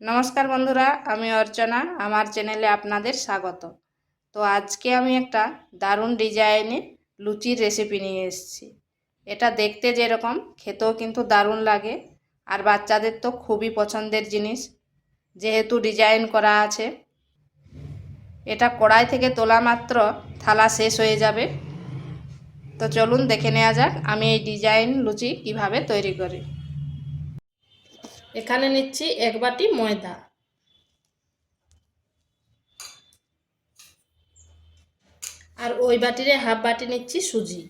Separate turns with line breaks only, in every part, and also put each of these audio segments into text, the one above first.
নমস্কার বন্ধুরা, আমি অর্চনা, আমার চ্যানেলে আপনাদের স্বাগত। তো আজকে আমি একটা দারুণ ডিজাইনে লুচির রেসিপি নিয়ে এসেছি। এটা দেখতে যেরকম, খেতেও কিন্তু দারুণ লাগে, আর বাচ্চাদের তো খুবই পছন্দের জিনিস, যেহেতু ডিজাইন করা আছে। এটা কড়াই থেকে তোলা মাত্র থালা শেষ হয়ে যাবে। তো চলুন দেখে নেওয়া যাক আমি এই ডিজাইন লুচি কীভাবে তৈরি করি। এখানে নিচ্ছি এক বাটি ময়দা। আর ওই বাটিরে হাফ বাটি নিচ্ছি সুজি।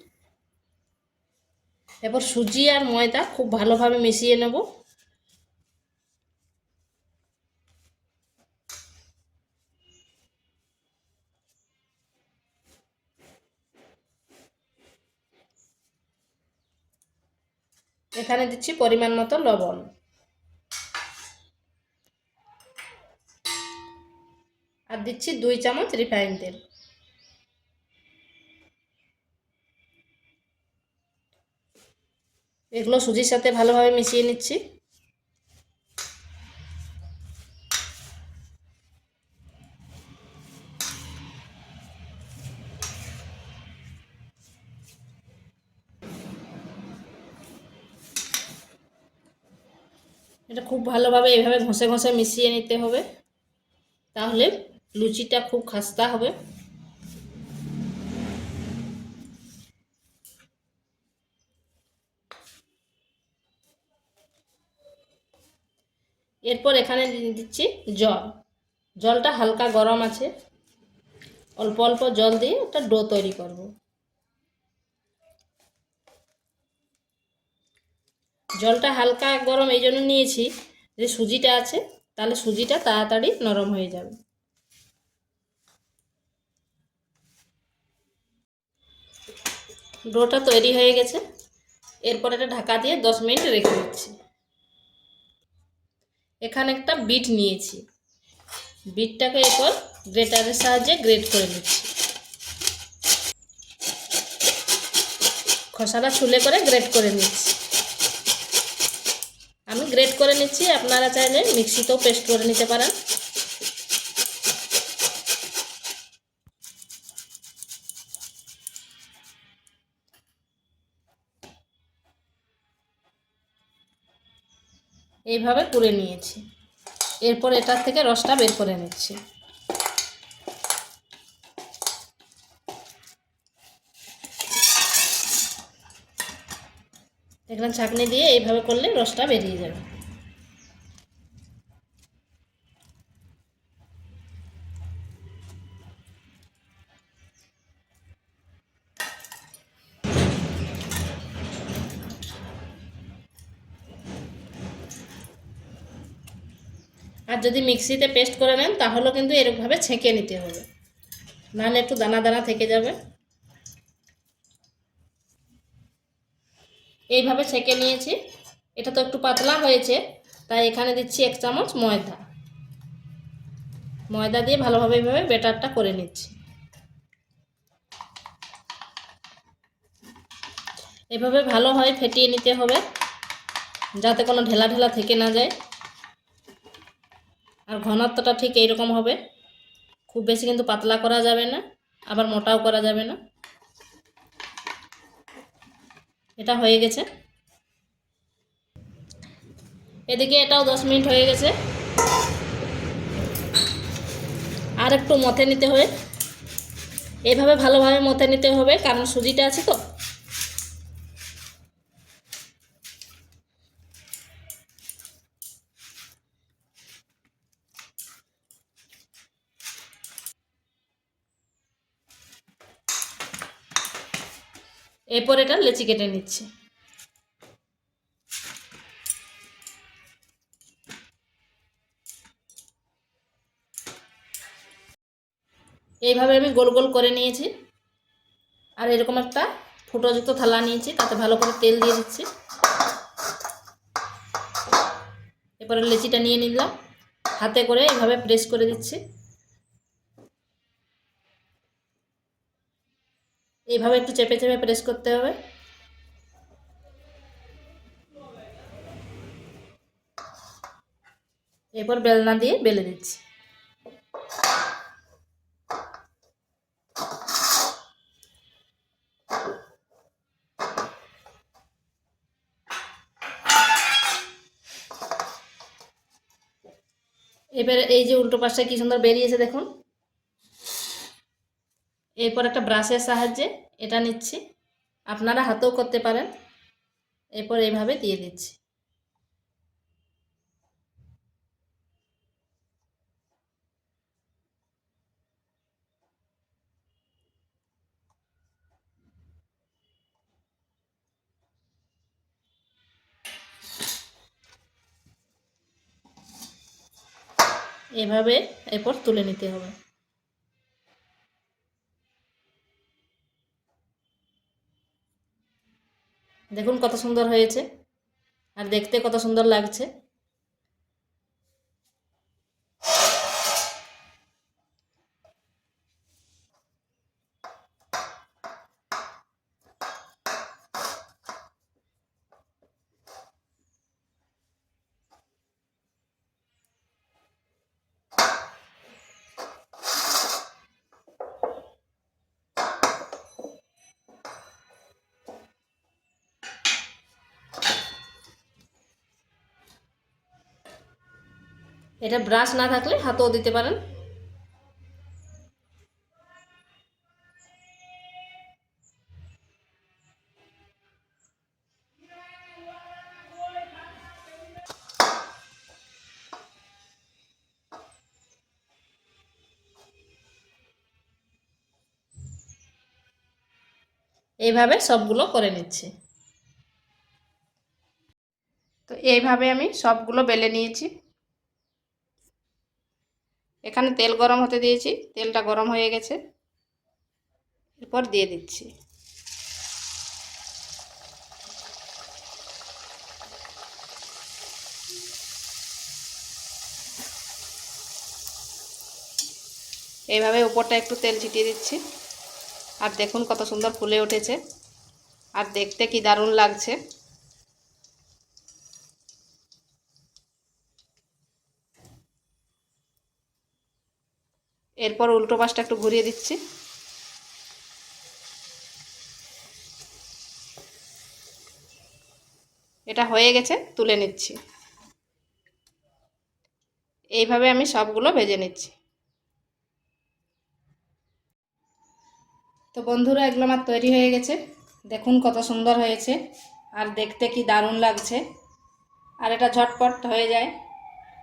এরপর সুজি আর ময়দা খুব ভালোভাবে মিশিয়ে নেব। এখানে দিচ্ছি পরিমাণ মতো লবণ। আর দিচ্ছি দুই চামচ রিফাইন তেল। এগুলো সুজির সাথে ভালোভাবে মিশিয়ে নিচ্ছি। এটা খুব ভালোভাবে এভাবে ঘষে ঘষে মিশিয়ে নিতে হবে। তাহলে লুচিটা খুব খাস্তা হবে। এরপর এখানে দিচ্ছি জল। জলটা হালকা গরম আছে। অল্প অল্প জল দিয়ে একটা ডো তৈরি করব। জলটা হালকা গরম এই জন্য নিয়েছি। যে সুজিটা আছে, তাহলে সুজিটা তাড়াতাড়ি নরম হয়ে যাবে। ডোটা তৈরি হয়ে গেছে। এরপর এটা ঢাকা দিয়ে দশ মিনিট রেখে দিচ্ছি। এখানে একটা বিট নিয়েছি। বিটটাকে এরপর গ্রেটারের সাহায্যে গ্রেট করে নিচ্ছি। খসাটা ছুলে করে গ্রেট করে নিচ্ছি। আমি গ্রেট করে নিচ্ছি, আপনারা চাইলে মিক্সিতেও পেস্ট করে নিতে পারেন। এইভাবে করে নিয়েছি। এরপর এটার থেকে রসটা বের করে নিচ্ছি। দেখলাম ছাঁকনি দিয়ে এইভাবে করলে রসটা বেরিয়ে যাবে। আর যদি মিক্সিতে পেস্ট করে নেন, তাহলেও কিন্তু এরকমভাবে ছেঁকে নিতে হবে। নাহলে একটু দানা দানা থেকে যাবে। এইভাবে ছেঁকে নিয়েছি। এটা তো একটু পাতলা হয়েছে, তাই এখানে দিচ্ছি এক চামচ ময়দা। ময়দা দিয়ে ভালোভাবে এইভাবে বেটারটা করে নিচ্ছি। এভাবে ভালোভাবে ফেটিয়ে নিতে হবে, যাতে কোনো ঢেলা ঢেলা থেকে না যায়। আর ঘনত্বটা ঠিক এইরকম হবে। খুব বেশি কিন্তু পাতলা করা যাবে না, আবার মোটাও করা যাবে না। এটা হয়ে গেছে। এদিকে এটাও দশ মিনিট হয়ে গেছে। আর একটু মথে নিতে হবে। এইভাবে ভালোভাবে মথে নিতে হবে, কারণ সুজিটা আছে তো। এরপর এটা লেচি কেটে নিচ্ছি। এইভাবে আমি গোল গোল করে নিয়েছি। আর এরকম একটা ফুটোযুক্ত থালা নিয়েছি, তাতে ভালো করে তেল দিয়ে দিচ্ছি। এরপরে লেচিটা নিয়ে নিলাম। হাতে করে এইভাবে প্রেস করে দিচ্ছি। এইভাবে একটু চেপে চেপে প্রেস করতে হবে। এরপর বেলনা দিয়ে বেলে দিচ্ছি এবারে এই যে উল্টো পাশটা কি সুন্দর বেরিয়েছে দেখুন। এরপর একটা ব্রাশের সাহায্যে এটা নিচ্ছি। আপনারা হাতেও করতে পারেন। এরপর এইভাবে দিয়ে দিচ্ছি। এভাবে এরপর তুলে নিতে হবে। দেখুন কত সুন্দর হয়েছে আর দেখতে কত সুন্দর লাগছে। এটা ব্রাশ না থাকলে হাতেও দিতে পারেন। এইভাবে সবগুলো করে নিচ্ছি। তো এইভাবে আমি সবগুলো বেলে নিয়েছি। এখানে তেল গরম হতে দিয়েছি, তেলটা গরম হয়ে গেছে। এরপর দিয়ে দিচ্ছি। এইভাবে উপরটা একটু তেল ছিটিয়ে দিচ্ছি। আর দেখুন কত সুন্দর ফুলে উঠেছে। আর দেখতে কি দারুণ লাগছে। এরপর উল্টো পাশটা একটু ঘুরিয়ে দিচ্ছি। এটা হয়ে গেছে, তুলে নিচ্ছি। এইভাবে আমি সবগুলো ভেজে নিচ্ছি। তো বন্ধুরা, এগুলো আমার তৈরি হয়ে গেছে। দেখুন কত সুন্দর হয়েছে। আর দেখতে কি দারুণ লাগছে। আর এটা ঝটপট হয়ে যায়।